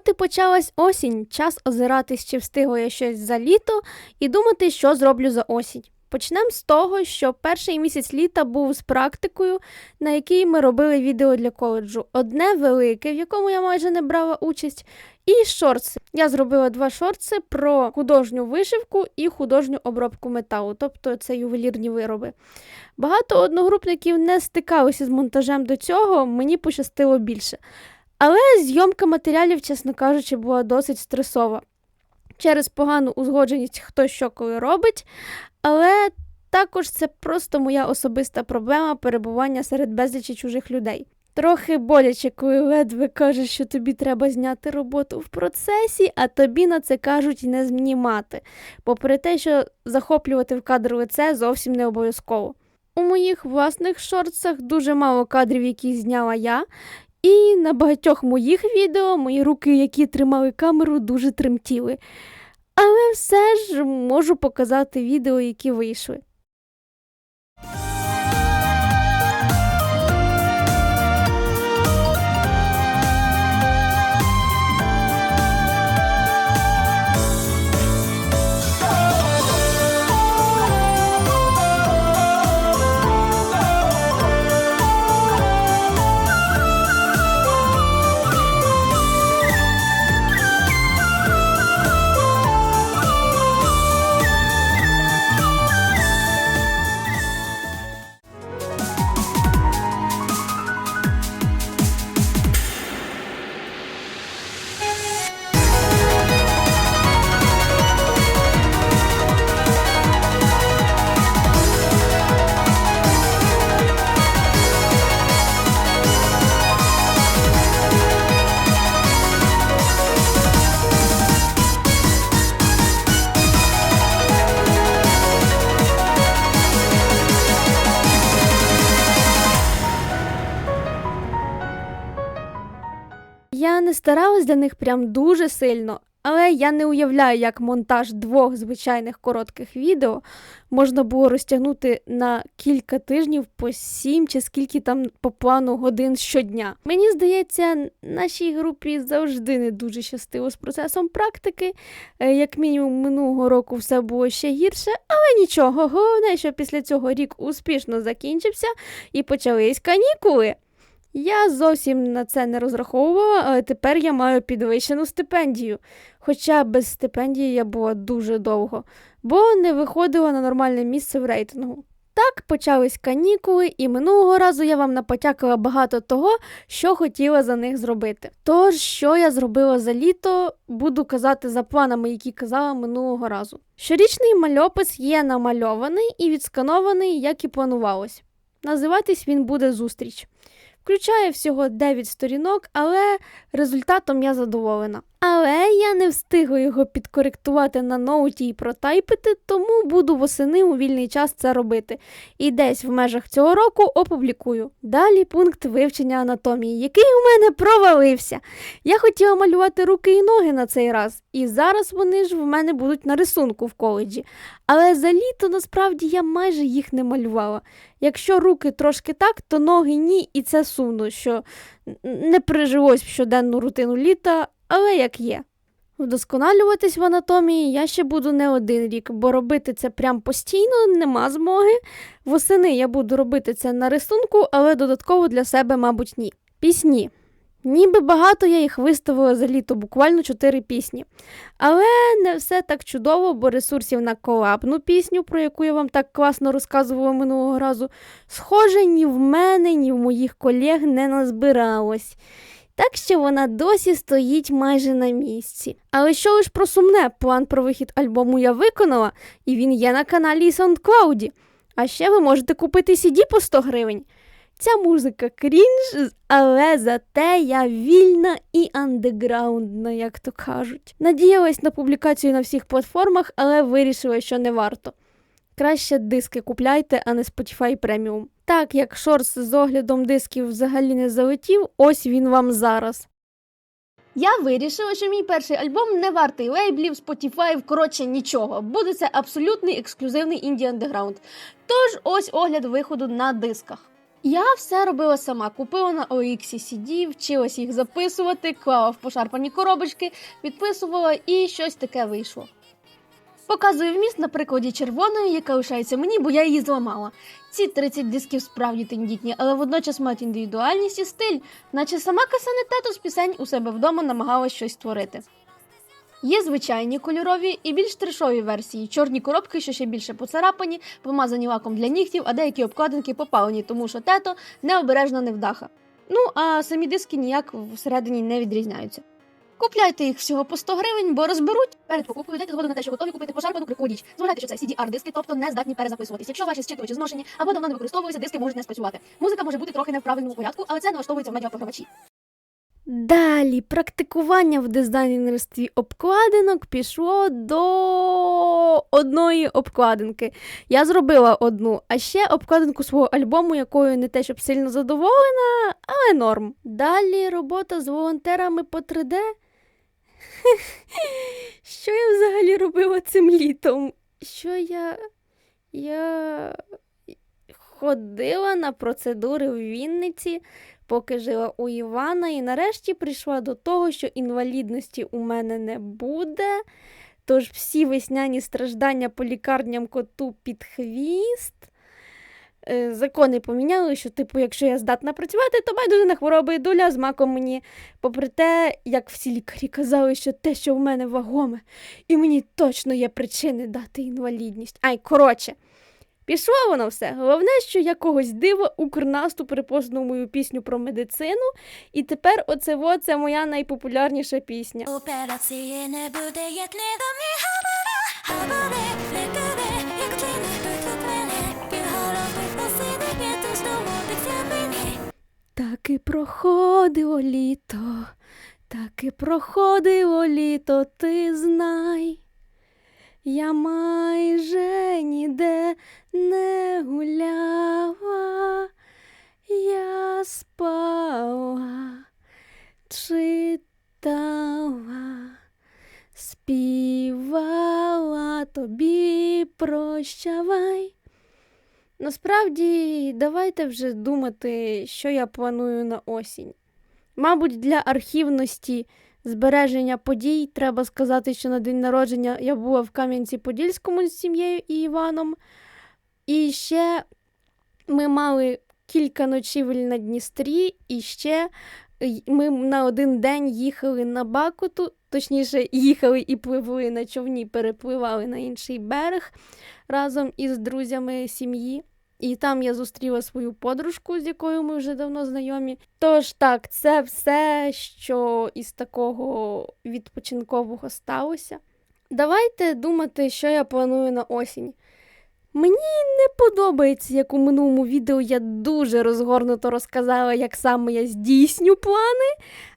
От і почалась осінь, час озиратись, чи встигло я щось за літо, і думати, що зроблю за осінь. Почнемо з того, що перший місяць літа був з практикою, на якій ми робили відео для коледжу. Одне велике, в якому я майже не брала участь, і шорти. Я зробила два шорти про художню вишивку і художню обробку металу, тобто це ювелірні вироби. Багато одногрупників не стикалися з монтажем до цього, мені пощастило більше. Але зйомка матеріалів, чесно кажучи, була досить стресова. Через погану узгодженість хто що коли робить, але також це просто моя особиста проблема перебування серед безлічі чужих людей. Трохи боляче, коли ледве кажеш, що тобі треба зняти роботу в процесі, а тобі на це кажуть не знімати. Попри те, що захоплювати в кадр лице зовсім не обов'язково. У моїх власних шорцах дуже мало кадрів, які зняла я, і на багатьох моїх відео мої руки, які тримали камеру, дуже тремтіли. Але все ж можу показати відео, які вийшли. Не старалась для них прям дуже сильно, але я не уявляю, як монтаж двох звичайних коротких відео можна було розтягнути на кілька тижнів по сім чи скільки там по плану годин щодня. Мені здається, нашій групі завжди не дуже щастило з процесом практики. Е, Як мінімум, минулого року все було ще гірше, але нічого. Головне, що після цього рік успішно закінчився і почались канікули. Я зовсім на це не розраховувала, але тепер я маю підвищену стипендію. Хоча без стипендії я була дуже довго, бо не виходила на нормальне місце в рейтингу. Так почались канікули, і минулого разу я вам напотякала багато того, що хотіла за них зробити. Тож, що я зробила за літо, буду казати за планами, які казала минулого разу. Щорічний мальопис є намальований і відсканований, як і планувалось. Називатись він буде зустріч. Включає всього 9 сторінок, але результатом я задоволена. Але я не встигла його підкоректувати на ноуті і протайпити, тому буду восени у вільний час це робити. І десь в межах цього року опублікую. Далі пункт вивчення анатомії, який у мене провалився. Я хотіла малювати руки і ноги на цей раз, і зараз вони ж в мене будуть на рисунку в коледжі. Але за літо насправді я майже їх не малювала. Якщо руки трошки так, то ноги ні, і це сумно, що не прижилось в щоденну рутину літа, але як є. Вдосконалюватись в анатомії я ще буду не один рік, бо робити це прям постійно нема змоги. Восени я буду робити це на рисунку, але додатково для себе, мабуть, ні. Пісні. Ніби багато я їх виставила за літо, буквально 4 пісні. Але не все так чудово, бо ресурсів на колабну пісню, про яку я вам так класно розказувала минулого разу, схоже, ні в мене, ні в моїх колег не назбиралось. Так що вона досі стоїть майже на місці. Але що лиш про сумне, план про вихід альбому я виконала, і він є на каналі SoundCloud. А ще ви можете купити CD по 100 гривень. Ця музика крінж, але зате я вільна і андеграундна, як то кажуть. Надіялась на публікацію на всіх платформах, але вирішила, що не варто. Краще диски купляйте, а не Spotify Premium. Так як шорс з оглядом дисків взагалі не залетів, ось він вам зараз. Я вирішила, що мій перший альбом не вартий лейблів, Spotify, коротше нічого. Буде це абсолютний ексклюзивний інді андеграунд. Тож ось огляд виходу на дисках. Я все робила сама. Купила на OX CD, вчилась їх записувати, клала в пошарпані коробочки, підписувала і щось таке вийшло. Показую вміст на прикладі червоної, яка лишається мені, бо я її зламала. Ці 30 дисків справді тендітні, але водночас мають індивідуальність і стиль, наче сама Касане тато з пісень у себе вдома намагалась щось створити. Є звичайні кольорові і більш трешові версії. Чорні коробки, що ще більше поцарапані, помазані лаком для нігтів, а деякі обкладинки попалені, тому що тето необережна невдаха. Ну а самі диски ніяк всередині не відрізняються. Купляйте їх всього по 100 гривень, бо розберуть. Перед покупкою дайте згоду на те, що готові купити пошарпану приходіть. Зважайте, що це CDR-диски, тобто не здатні перезаписуватись. Якщо ваші зчитувачі зношені або давно не використовуються, диски можуть не спрацювати. Музика може бути трохи не в правильному порядку, але це налаштовується в медіапрогравачі. Далі практикування в дизайнерстві обкладинок пішло до одної обкладинки. Я зробила одну, а ще обкладинку свого альбому, якою не те, щоб сильно задоволена, але норм. Далі робота з волонтерами по 3D. Що я взагалі робила цим літом? Що я. Я ходила на процедури в Вінниці, поки жила у Івана, і нарешті прийшла до того, що інвалідності у мене не буде. Тож всі весняні страждання по лікарням коту під хвіст. Е, Закони поміняли, що, типу, якщо я здатна працювати, то байдуже на хвороби і доля з маком мені. Попри те, як всі лікарі казали, що те, що в мене вагоме, і мені точно є причини дати інвалідність. Ай, коротше. Пішло воно все. Головне, що якогось дива Укрнаступ репостнув мою пісню про медицину, і тепер оце во, це моя найпопулярніша пісня. Operacje nie bude jednego mnie habara Так і проходило літо, так і проходило літо, ти знай. Я майже ніде не гуляла, я спала, читала, співала тобі прощавай. Насправді, давайте вже думати, що я планую на осінь. Мабуть, для архівності збереження подій треба сказати, що на день народження я була в Кам'янці-Подільському з сім'єю і Іваном. І ще ми мали кілька ночівель на Дністрі, і ще ми на один день їхали на Бакуту, точніше, їхали і пливли на човні, перепливали на інший берег разом із друзями сім'ї. І там я зустріла свою подружку, з якою ми вже давно знайомі. Тож так, це все, що із такого відпочинкового сталося. Давайте думати, що я планую на осінь. Мені не подобається, як у минулому відео я дуже розгорнуто розказала, як саме я здійсню плани,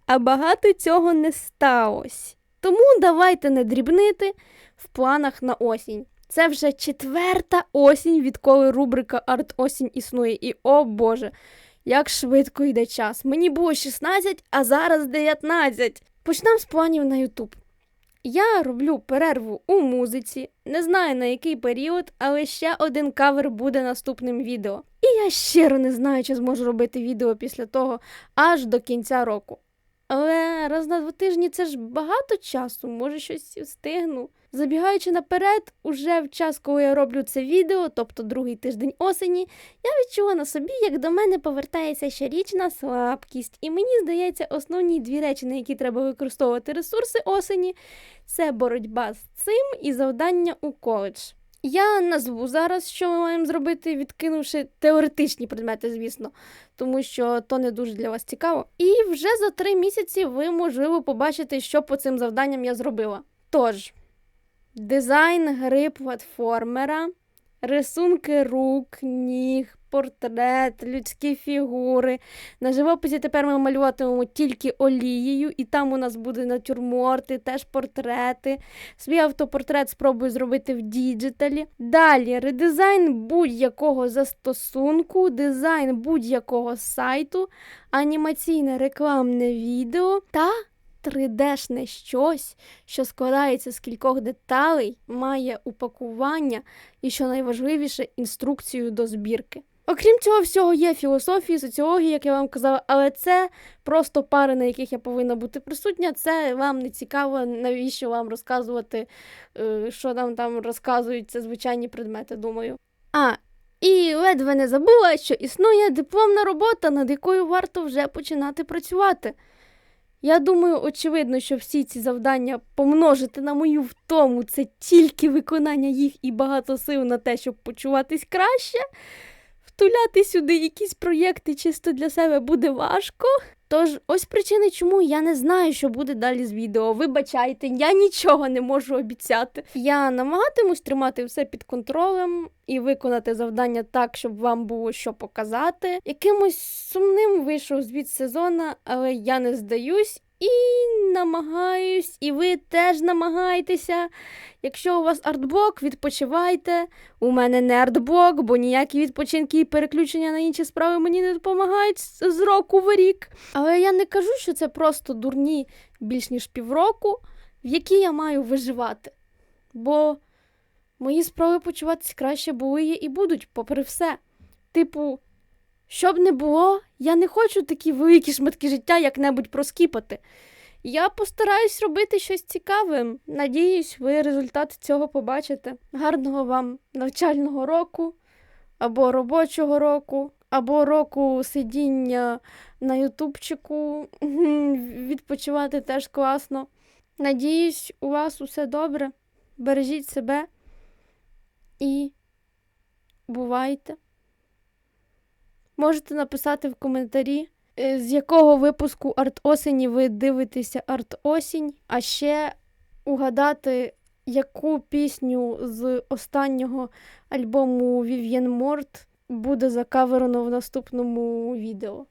а багато цього не сталося. Тому давайте не дрібнити в планах на осінь. Це вже четверта осінь, відколи рубрика Арт осінь існує. І о Боже, як швидко йде час. Мені було 16, а зараз 19. Почнемо з планів на Ютуб. Я роблю перерву у музиці, не знаю на який період, але ще один кавер буде наступним відео. І я щиро не знаю, чи зможу робити відео після того аж до кінця року. Але раз на два тижні це ж багато часу, може щось встигну. Забігаючи наперед, уже в час, коли я роблю це відео, тобто другий тиждень осені, я відчула на собі, як до мене повертається щорічна слабкість. І мені здається, основні дві речі, на які треба використовувати ресурси осені, це боротьба з цим і завдання у коледж. Я назву зараз, що ми маємо зробити, відкинувши теоретичні предмети, звісно, тому що то не дуже для вас цікаво. І вже за три місяці ви, можливо, побачите, що по цим завданням я зробила. Тож, дизайн гри платформера, рисунки рук, ніг, портрет, людські фігури. На живописі тепер ми малюватимемо тільки олією, і там у нас буде натюрморти, теж портрети. Свій автопортрет спробую зробити в діджиталі. Далі редизайн будь-якого застосунку, дизайн будь-якого сайту, анімаційне рекламне відео та 3D-шне щось, що складається з кількох деталей, має упакування і, що найважливіше, інструкцію до збірки. Окрім цього всього, є філософії, соціологія, як я вам казала, але це просто пари, на яких я повинна бути присутня. Це вам не цікаво, навіщо вам розказувати, е, що нам там розказують, це звичайні предмети, думаю. А, і ледве не забула, що існує дипломна робота, над якою варто вже починати працювати. Я думаю, очевидно, що всі ці завдання помножити на мою втому це тільки виконання їх і багато сил на те, щоб почуватись краще. Втуляти сюди якісь проєкти чисто для себе буде важко. Тож, ось причини, чому я не знаю, що буде далі з відео. Вибачайте, я нічого не можу обіцяти. Я намагатимусь тримати все під контролем і виконати завдання так, щоб вам було що показати. Якимось сумним вийшов звіт сезона, але я не здаюсь і намагаюсь, і ви теж намагайтеся. Якщо у вас артблок, відпочивайте. У мене не артблок, бо ніякі відпочинки і переключення на інші справи мені не допомагають з року в рік. Але я не кажу, що це просто дурні більш ніж півроку, в які я маю виживати. Бо мої справи почуватись краще були і будуть, попри все. Типу, щоб не було, я не хочу такі великі шматки життя як-небудь проскіпати. Я постараюсь робити щось цікаве. Надіюсь, ви результат цього побачите. Гарного вам навчального року, або робочого року, або року сидіння на ютубчику. Відпочивати теж класно. Надіюсь, у вас усе добре. Бережіть себе і бувайте. Можете написати в коментарі, е, з якого випуску арт осені ви дивитеся арт осінь, а ще угадати, яку пісню з останнього альбому Вів'єн Морт буде закаверено в наступному відео.